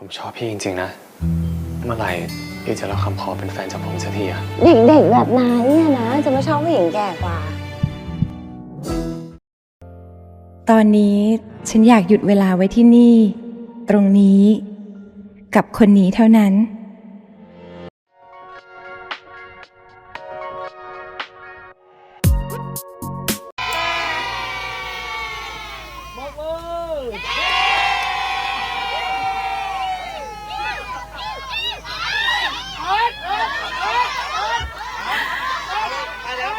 ผมชอบพี่จริงๆนะ เมื่อไหร่พี่จะรับคำขอเป็นแฟนจากผมสักทีอะเด็กๆแบบนายเนี่ยนะ จะมาชอบผู้หญิงแก่กว่า ตอนนี้ฉันอยากหยุดเวลาไว้ที่นี่ ตรงนี้ กับคนนี้เท่านั้น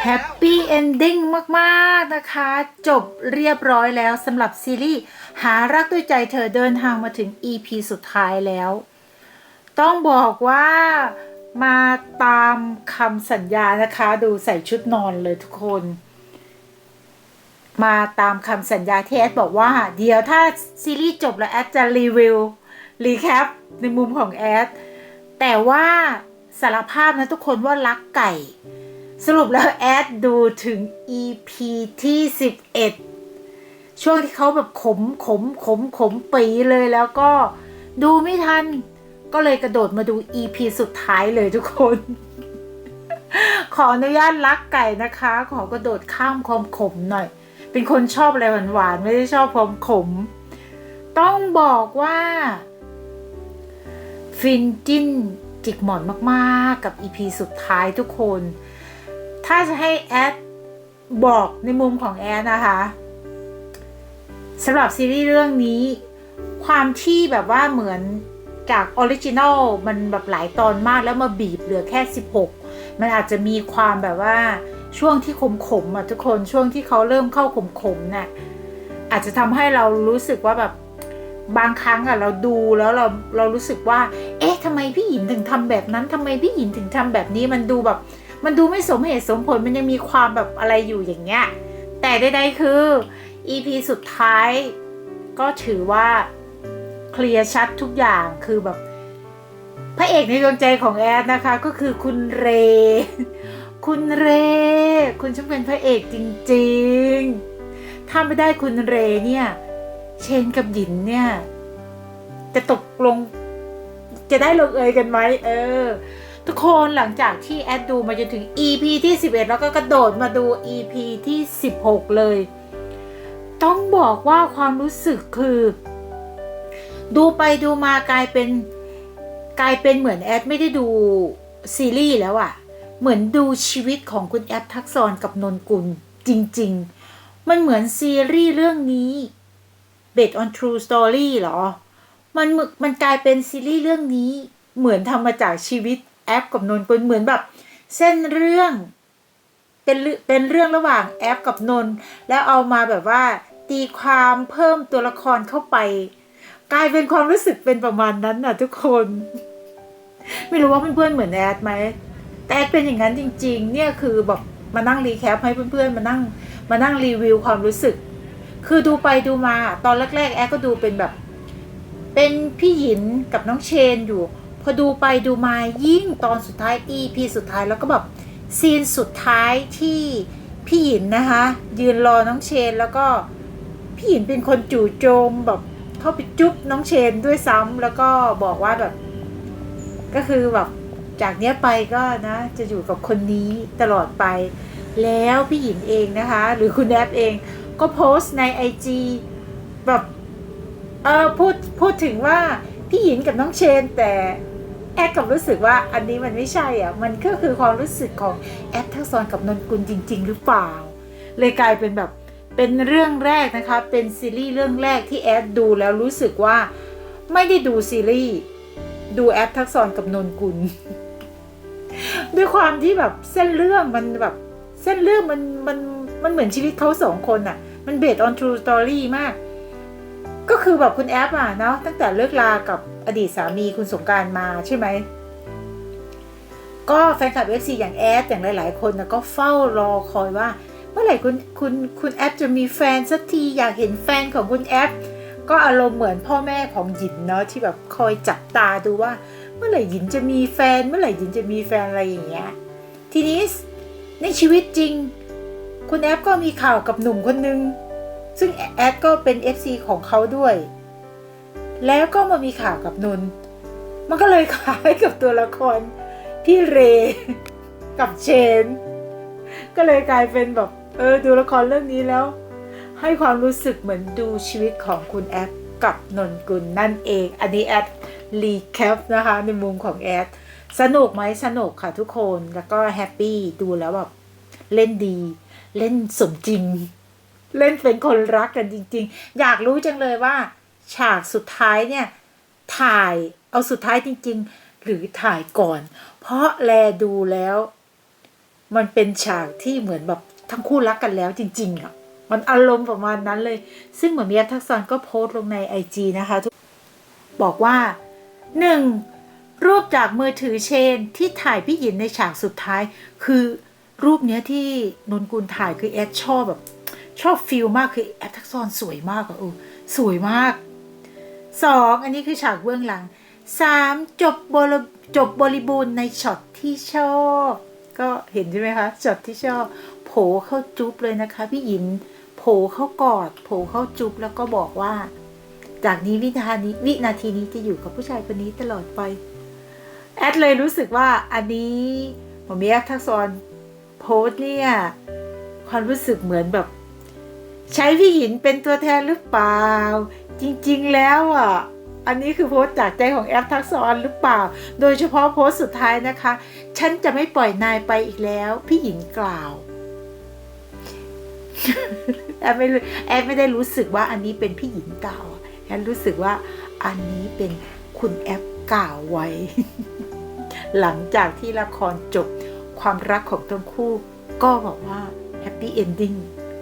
ฮปปี้เอนดิ้งมาก ๆ นะคะ จบเรียบร้อยแล้วสำหรับซีรีส์ หารักด้วยใจเธอเดินทางมาถึง EP สุดท้ายแล้ว ต้องบอกว่ามาตามคำสัญญานะคะ ดูใส่ชุดนอนเลยทุกคน มาตามคำสัญญาที่แอดบอกว่า เดี๋ยวถ้าซีรีส์จบแล้วแอดจะรีวิว รีแคปในมุมของแอด แต่ว่าสารภาพนะทุกคนว่ารักไก่ สรุปแล้วแอดดูถึง EP ที่ 11 ช่วงที่เขาแบบขมขมขมขมปีเลยแล้วก็ดูไม่ทัน ก็เลยกระโดดมาดู EP สุดท้ายเลยทุกคน ขออนุญาตรักไก่นะคะ ขอกระโดดข้ามความขมหน่อย เป็นคนชอบอะไรหวานๆ ไม่ได้ชอบความขม ต้องบอกว่า ฟินจิ้นจิกหมอนมากๆ กับ EP สุดท้ายทุกคน ถ้าจะให้แอดบอกในมุมของแอดนะคะสำหรับซีรีส์เรื่องนี้ ความที่แบบว่าเหมือนจากออริจินอลมันแบบหลายตอนมากแล้วมาบีบเหลือแค่ 16 มันอาจจะมีความแบบว่าช่วงที่ขมขมอะทุกคนช่วงที่เขาเริ่มเข้าขมขมเนี่ยอาจจะทำให้เรารู้สึกว่าแบบบางครั้งอะเราดูแล้วเราเรารู้สึกว่า เอ๊ะทำไมพี่หญินถึงทำแบบนั้นทำไมพี่หญินถึงทำแบบนี้มันดูแบบ มันดูไม่สมเหตุสมผลมันยังมีความแบบอะไรอยู่อย่างเงี้ย แต่ใดๆคือ EP สุดท้าย ก็ถือว่าเคลียร์ชัดทุกอย่างคือแบบ พระเอกในดวงใจของแอดนะคะ ก็คือคุณเร คุณเร คุณช่างเป็นพระเอกจริงๆ ถ้าไม่ได้คุณเรเนี่ย เชนกับหยินเนี่ย จะตกลงจะได้ลงเอยกันไหมเออ ทุกคนหลังจากที่แอดดูมาจนถึง EP ที่ 11 แล้วก็กระโดดมาดู EP ที่ 16 เลย ต้องบอกว่าความรู้สึกคือ ดูไปดูมากลายเป็นกลายเป็นเหมือนแอดไม่ได้ดูซีรีส์แล้วอะเหมือนดูชีวิตของคุณแอดทักษรกับนนกุลจริง ๆ มันเหมือนซีรีส์เรื่องนี้ based on true story เหรอ มันมึมันกลายเป็นซีรีส์เรื่องนี้เหมือนทำมาจากชีวิต แอปกับนนกุลเหมือนแบบ เส้นเรื่องเป็นเรื่องเป็นเรื่องระหว่างแอปกับนนท์แล้วเอามาแบบว่า ตีความเพิ่มตัวละครเข้าไป กลายเป็นความรู้สึกเป็นประมาณนั้นน่ะทุกคน ไม่รู้ว่าเพื่อนๆเหมือนแอดไหมแต่แอดเป็นอย่างนั้นจริง ๆ เนี่ยคือแบบมานั่งรีแคปให้เพื่อนๆมานั่งมานั่งรีวิวความรู้สึก คือดูไปดูมาตอนแรกๆ แอดก็ดูเป็นแบบ เป็นพี่หยินกับน้องเชนอยู่ อดูไปดูมายิ่งตอนสุดท้าย EP สุดท้ายแล้วก็แบบซีนสุดท้ายที่พี่หยินนะคะ ยืนรอน้องเชนแล้วก็พี่หยินเป็นคนจู่โจมแบบเข้าไปจุ๊บน้องเชนด้วยซ้ำแล้วก็บอกว่าแบบ ก็คือแบบจากเนี้ยไปก็นะ จะอยู่กับคนนี้ตลอดไป แล้วพี่หยินเองนะคะ หรือคุณแอปเองก็โพสต์ใน IG แบบเออพูดพูดถึงว่าพี่หญินกับน้องเชนแต่ แอดกับรู้สึกว่าอันนี้มันไม่ใช่อะมันก็คือความรู้สึกของแอดทักษรกับนนกุลจริง ๆ หรือเปล่า เลยกลายเป็นแบบเป็นเรื่องแรกนะคะ เป็นซีรีส์เรื่องแรกที่แอดดูแล้วรู้สึกว่าไม่ได้ดูซีรีส์ดูแอดทักษรกับนนกุล ด้วยความที่แบบเส้นเรื่องมันแบบเส้นเรื่องมันมันมันเหมือนชีวิตเขาสองคนอะมันเบสออนทรูสตอรี่มาก คือแบบคุณแอปอะเนาะตั้งแต่เลิกลากับอดีตสามีคุณสงการมาใช่ไหม ก็แฟนคลับเอฟซีอย่างแอดอย่างหลาย ๆ คนนะก็เฝ้ารอคอยว่า เมื่อไหร่คุณคุณคุณแอปจะมีแฟนสักทีอยากเห็นแฟนของคุณแอปก็อารมณ์เหมือนพ่อแม่ของหยินเนาะที่แบบคอยจับตาดูว่า เมื่อไหร่หยินจะมีแฟน เมื่อไหร่หยินจะมีแฟนอะไรอย่างเงี้ยทีนี้ในชีวิตจริง คุณแอปก็มีข่าวกับหนุ่มคนนึง ซึ่งแอดก็เป็น FC ของเขาด้วย แล้วก็มามีข่าวกับนนท์มันก็เลยคล้ายกับตัวละครพี่เรกับเชน ก็เลยกลายเป็นแบบเออดูละครเรื่องนี้แล้ว ให้ความรู้สึกเหมือนดูชีวิตของคุณแอดกับนนกุลนั่นเอง อันนี้แอดรีแคปนะคะ ในมุมของแอดสนุกไหมสนุกค่ะทุกคนแล้วก็แฮปปี้ดูแล้วแบบเล่นดี เล่นสมจริง เล่นเป็นคนรักกันจริง ๆ อยากรู้จังเลยว่า ฉากสุดท้ายเนี่ย ถ่ายเอาสุดท้ายจริง ๆ หรือถ่ายก่อน เพราะแลดูแล้ว มันเป็นฉากที่เหมือนแบบทั้งคู่รักกันแล้วจริงๆอะมันอารมณ์ประมาณนั้นเลย ซึ่งเหมือนมีแอฟทักษรก็โพสต์ลงในไอจีนะคะทุกบอกว่าหนึ่งรูปจากมือถือเชนที่ถ่ายพี่หยินในฉากสุดท้าย คือรูปเนี้ยที่นนกุลถ่ายคือแอดชอบแบบ ชอบฟิลมากคือแอฟทักษรสวยมากอะโอ้สวยมากสองอันนี้คือฉากเบื้องหลังสามจบบริจบบริบูรณ์ในช็อตที่ชอบ ก็เห็นใช่ไหมคะช็อตที่ชอบ โผล่เข้าจุ๊บเลยนะคะพี่หยินโผล่เข้ากอด โผล่เข้าจุ๊บแล้วก็บอกว่า จากนี้วินาทีนี้วินาทีนี้จะอยู่กับผู้ชายคนนี้ตลอดไป แอดเลยรู้สึกว่าอันนี้ผมมีแอดทักษรโพสเนี่ยความรู้สึกเหมือนแบบ ใช้พี่หยินเป็นตัวแทนหรือเปล่า จริงๆแล้วอะอันนี้คือโพสต์จากใจของแอปทักษรหรือเปล่า โดยเฉพาะโพสต์สุดท้ายนะคะ ฉันจะไม่ปล่อยนายไปอีกแล้ว พี่หญิงกล่าว แอบไม่รู้แอบไม่ได้รู้สึกว่าอันนี้เป็นพี่หญิงกล่าวอะแอบรู้สึกว่าอันนี้เป็นคุณแอปกล่าวไว้ หลังจากที่ละครจบความรักของทั้งคู่ ก็บอกว่าแฮปปี้เอนดิ้ง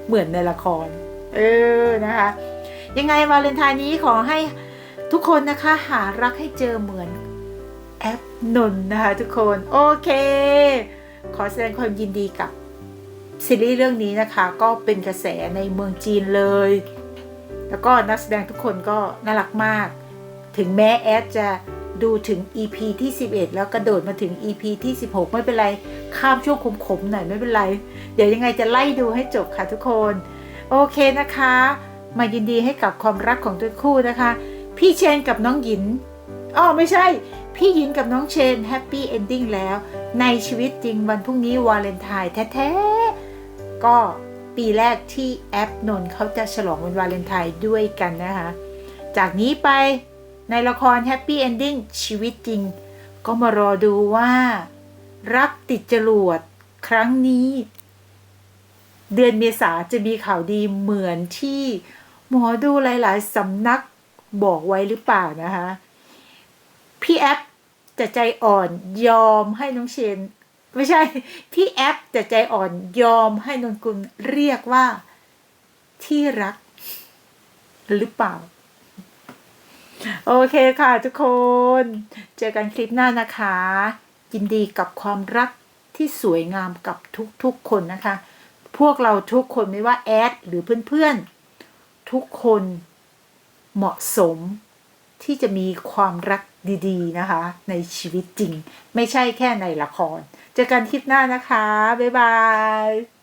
เหมือนในละคร เออนะคะ ยังไงวาเลนไทน์นี้ขอให้ทุกคนนะคะ หารักให้เจอเหมือนแอปนนท์นะคะทุกคนโอเค ขอแสดงความยินดีกับซีรีส์เรื่องนี้นะคะ ก็เป็นกระแสในเมืองจีนเลย แล้วก็นักแสดงทุกคนก็น่ารักมาก ถึงแม้แอดจะ ดูถึง EP ที่ 11 แล้วกระโดดมาถึง EP ที่ 16 ไม่เป็นไร ข้ามช่วงขมๆหน่อยไม่เป็นไร เดี๋ยวยังไงจะไล่ดูให้จบค่ะทุกคน โอเคนะคะ มายินดีให้กับความรักของทั้งคู่นะคะ พี่เชนกับน้องหยินอ๋อไม่ใช่ พี่หยินกับน้องเชนแฮปปี้เอนดิ้งแล้ว ในชีวิตจริงวันพรุ่งนี้วาเลนไทน์แท้ๆ ก็ปีแรกที่แอปนนท์เขาจะฉลองวันวาเลนไทน์ด้วยกันนะคะ จากนี้ไป ในละครแฮปปี้เอนดิ้งชีวิตจริง ก็มารอดูว่า รักติดจรวดครั้งนี้ เดือนเมษาจะมีข่าวดีเหมือนที่หมอดูหลายๆสำนักบอกไว้หรือเปล่านะคะ พี่แอปจะใจอ่อนยอมให้น้องเชน ไม่ใช่ พี่แอปจะใจอ่อนยอมให้นนกุลเรียกว่าที่รักหรือเปล่า โอเคค่ะทุกคน เจอกันคลิปหน้านะคะ ยินดีกับความรักที่สวยงามกับทุกๆคนนะคะ พวกเราทุกคนไม่ว่าแอดหรือเพื่อนๆ ทุกคนเหมาะสมที่จะมีความรักดีๆนะคะ ในชีวิตจริง ไม่ใช่แค่ในละคร เจอกันคลิปหน้านะคะ บ๊ายบาย